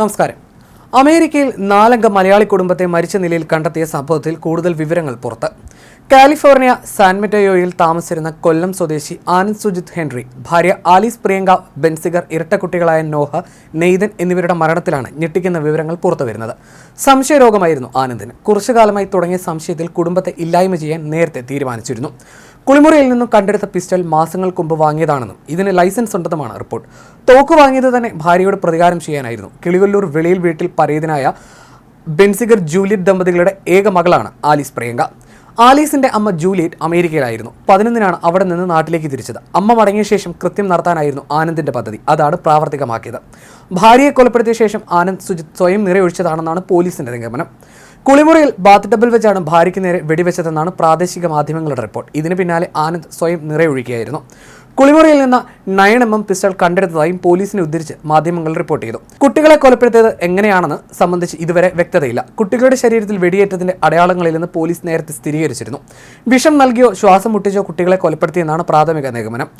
നമസ്കാരം. അമേരിക്കയിൽ നാലംഗ മലയാളി കുടുംബത്തെ മരിച്ച നിലയിൽ കണ്ടെത്തിയ സംഭവത്തിൽ കൂടുതൽ വിവരങ്ങൾ പുറത്ത്. കാലിഫോർണിയ സാൻമെറ്റയോയിൽ താമസിച്ചിരുന്ന കൊല്ലം സ്വദേശി ആനന്ദ് സുജിത് ഹെൻറി ഭാര്യ ആലീസ് പ്രിയങ്ക ബെൻസിഗർ ഇരട്ടക്കുട്ടികളായ നോഹ നെയ്തൻ എന്നിവരുടെ മരണത്തിലാണ് ഞെട്ടിക്കുന്ന വിവരങ്ങൾ പുറത്തുവരുന്നത് സംശയരോഗമായിരുന്നു ആനന്ദിന്. കുറച്ചു കാലമായി തുടങ്ങിയ സംശയത്തിൽ കുടുംബത്തെ ഇല്ലായ്മ ചെയ്യാൻ നേരത്തെ തീരുമാനിച്ചിരുന്നു. കുളിമുറിയിൽ നിന്നും കണ്ടെടുത്ത പിസ്റ്റൾ മാസങ്ങൾക്ക് മുമ്പ് വാങ്ങിയതാണെന്നും ഇതിന് ലൈസൻസ് ഉണ്ടെന്നുമാണ് റിപ്പോർട്ട്. തോക്ക് വാങ്ങിയത് തന്നെ ഭാര്യയോട് പ്രതികാരം ചെയ്യാനായിരുന്നു. കിളികൊല്ലൂർ വെളിയിൽ വീട്ടിൽ പരേതനായ ബെൻസിഗർ ജൂലിയറ്റ് ദമ്പതികളുടെ ഏക മകളാണ് ആലീസ് പ്രിയങ്ക. ആലീസിന്റെ അമ്മ ജൂലിയറ്റ് അമേരിക്കയിലായിരുന്നു. പതിനൊന്നിനാണ് അവിടെ നിന്ന് നാട്ടിലേക്ക് തിരിച്ചത്. അമ്മ മടങ്ങിയ ശേഷം കൃത്യം നടത്താനായിരുന്നു ആനന്ദിന്റെ പദ്ധതി. അതാണ് പ്രാവർത്തികമാക്കിയത്. ഭാര്യയെ കൊലപ്പെടുത്തിയ ശേഷം ആനന്ദ് സുജിത് സ്വയം നിറയൊഴിച്ചതാണെന്നാണ് പോലീസിന്റെ നിഗമനം. കുളിമുറിയിൽ ബാത്ത് ടബിൽ വെച്ചാണ് ഭാര്യയ്ക്ക് നേരെ വെടിവെച്ചതെന്നാണ് പ്രാദേശിക മാധ്യമങ്ങളുടെ റിപ്പോർട്ട്. ഇതിന് പിന്നാലെ ആനന്ദ് സ്വയം നിറയൊഴിക്കുകയായിരുന്നു കുളിമുറിയിൽ നിന്ന് നയൻ എം എം പിസ്റ്റൾ കണ്ടെടുത്തതായും പോലീസിനെ ഉദ്ധരിച്ച് മാധ്യമങ്ങൾ റിപ്പോർട്ട് ചെയ്തു. കുട്ടികളെ കൊലപ്പെടുത്തിയത് എങ്ങനെയാണെന്ന് സംബന്ധിച്ച് ഇതുവരെ വ്യക്തതയില്ല. കുട്ടികളുടെ ശരീരത്തിൽ വെടിയേറ്റത്തിന്റെ നിന്ന് പോലീസ് നേരത്തെ സ്ഥിരീകരിച്ചിരുന്നു. വിഷം നൽകിയോ ശ്വാസം മുട്ടിച്ചോ കുട്ടികളെ കൊലപ്പെടുത്തിയെന്നാണ് പ്രാഥമിക നിഗമനം.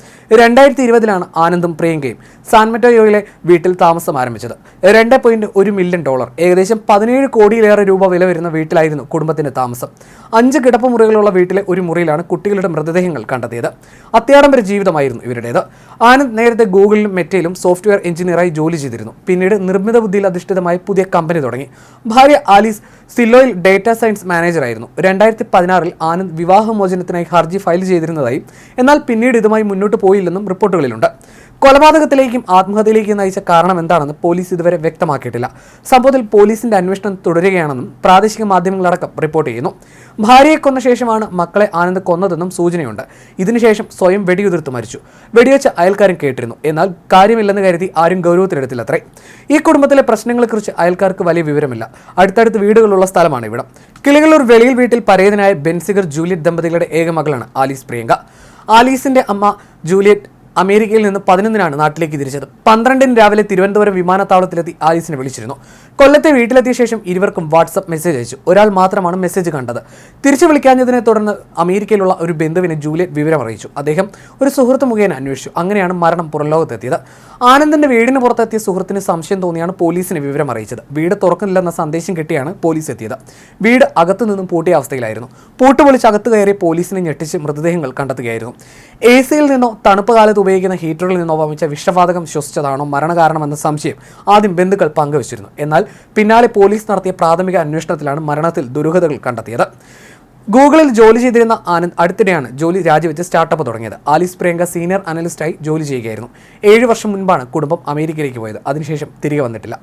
രണ്ടായിരത്തി ഇരുപതിലാണ് ആനന്ദും പ്രിയങ്കയും സാൻമെറ്റോയോയിലെ വീട്ടിൽ താമസം ആരംഭിച്ചത്. രണ്ട് പോയിന്റ് ഒരു മില്യൺ ഡോളർ ഏകദേശം പതിനേഴ് കോടിയിലേറെ രൂപ വില വരുന്ന വീട്ടിലായിരുന്നു കുടുംബത്തിന്റെ താമസം. അഞ്ച് കിടപ്പുമുറികളുള്ള വീട്ടിലെ ഒരു മുറിയിലാണ് കുട്ടികളുടെ മൃതദേഹങ്ങൾ കണ്ടെത്തിയത്. അത്യാഡംബര ജീവിതമായിരുന്നു ഇവരുടേത്. ആനന്ദ് നേരത്തെ ഗൂഗിളിലും മെറ്റയിലും സോഫ്റ്റ്വെയർ എഞ്ചിനീയറായി ജോലി ചെയ്തിരുന്നു. പിന്നീട് നിർമ്മിത ബുദ്ധിയിൽ അധിഷ്ഠിതമായ പുതിയ കമ്പനി തുടങ്ങി. ഭാര്യ ആലീസ് സിലോയിൽ ഡേറ്റാ സയൻസ് മാനേജറായിരുന്നു. രണ്ടായിരത്തി പതിനാറിൽ ആനന്ദ് വിവാഹമോചനത്തിനായി ഹർജി ഫയൽ ചെയ്തിരുന്നതായി എന്നാൽ പിന്നീട് ഇതുമായി മുന്നോട്ട് പോയില്ലെന്നും റിപ്പോർട്ടുകളിലുണ്ട്. കൊലപാതകത്തിലേക്കും ആത്മഹത്യയിലേക്കും നയിച്ച കാരണം എന്താണെന്ന് പോലീസ് ഇതുവരെ വ്യക്തമാക്കിയിട്ടില്ല. സംഭവത്തിൽ പോലീസിന്റെ അന്വേഷണം തുടരുകയാണെന്നും പ്രാദേശിക മാധ്യമങ്ങളടക്കം റിപ്പോർട്ട് ചെയ്യുന്നു. ഭാര്യയെ കൊന്ന ശേഷമാണ് മക്കളെ ആനന്ദ് കൊന്നതെന്നും സൂചനയുണ്ട്. ഇതിനുശേഷം സ്വയം വെടിയുതിർത്ത് മരിച്ചു. വെടിവെച്ച അയൽക്കാരൻ കേട്ടിരുന്നു. എന്നാൽ കാര്യമില്ലെന്ന് കരുതി ആരും ഗൗരവത്തിലെടുത്തില്ലത്രേ. ഈ കുടുംബത്തിലെ പ്രശ്നങ്ങളെക്കുറിച്ച് അയൽക്കാർക്ക് വലിയ വിവരമില്ല. അടുത്തടുത്ത് വീടുകളുള്ള സ്ഥലമാണ് ഇവിടം. കിളികളൂർ വെളിയിൽ വീട്ടിൽ പരേതനായ ബെൻസിഗർ ജൂലിയറ്റ് ദമ്പതികളുടെ ഏക മകളാണ് ആലീസ് പ്രിയങ്ക. ആലീസിന്റെ അമ്മ ജൂലിയറ്റ് അമേരിക്കയിൽ നിന്ന് പതിനൊന്നിനാണ് നാട്ടിലേക്ക് തിരിച്ചത്. പന്ത്രണ്ടിന് രാവിലെ തിരുവനന്തപുരം വിമാനത്താവളത്തിലെത്തി ആലീസിനെ വിളിച്ചിരുന്നു. കൊല്ലത്തെ വീട്ടിലെത്തിയ ശേഷം ഇരുവർക്കും വാട്സപ്പ് മെസ്സേജ് അയച്ചു. ഒരാൾ മാത്രമാണ് മെസ്സേജ് കണ്ടത്. തിരിച്ചു വിളിക്കാഞ്ഞതിനെ തുടർന്ന് അമേരിക്കയിലുള്ള ഒരു ബന്ധുവിനെ ജൂലിയറ്റ് വിവരം അറിയിച്ചു അദ്ദേഹം ഒരു സുഹൃത്ത് മുഖേന അന്വേഷിച്ചു. അങ്ങനെയാണ് മരണം പുറംലോകത്തെത്തിയത്. ആനന്ദിന്റെ വീടിന് പുറത്തെത്തിയ സുഹൃത്തിന് സംശയം തോന്നിയാണ് പോലീസിന് വിവരം അറിയിച്ചത് വീട് തുറക്കുന്നില്ലെന്ന സന്ദേശം കിട്ടിയാണ് പോലീസ് എത്തിയത്. വീട് അകത്തു നിന്നും പൂട്ടിയ അവസ്ഥയിലായിരുന്നു. പൂട്ട് പൊളിച്ച് അകത്ത് കയറി പോലീസിനെ ഞെട്ടിച്ച് മൃതദേഹങ്ങൾ കണ്ടെത്തുകയായിരുന്നു. എ സിയിൽ നിന്നോ തണുപ്പ് കാലത്ത് ഉപയോഗിക്കുന്ന ഹീറ്ററിൽ നിന്നോ വമിച്ച വിഷവാതകം ശ്വസിച്ചതാണോ മരണകാരണമെന്ന സംശയം ആദ്യം ബന്ധുക്കൾ പങ്കുവച്ചിരുന്നു. എന്നാൽ പിന്നാലെ പോലീസ് നടത്തിയ പ്രാഥമിക അന്വേഷണത്തിലാണ് മരണത്തിൽ ദുരൂഹതകൾ കണ്ടെത്തിയത്. ഗൂഗിളിൽ ജോലി ചെയ്തിരുന്ന ആനന്ദ് അടുത്തിടെയാണ് ജോലി രാജിവെച്ച് സ്റ്റാർട്ടപ്പ് തുടങ്ങിയത്. ആലിസ് പ്രിയങ്ക സീനിയർ അനലിസ്റ്റായി ജോലി ചെയ്യുകയായിരുന്നു. ഏഴ് വർഷം മുൻപാണ് കുടുംബം അമേരിക്കയിലേക്ക് പോയത്. അതിനുശേഷം തിരികെ വന്നിട്ടില്ല.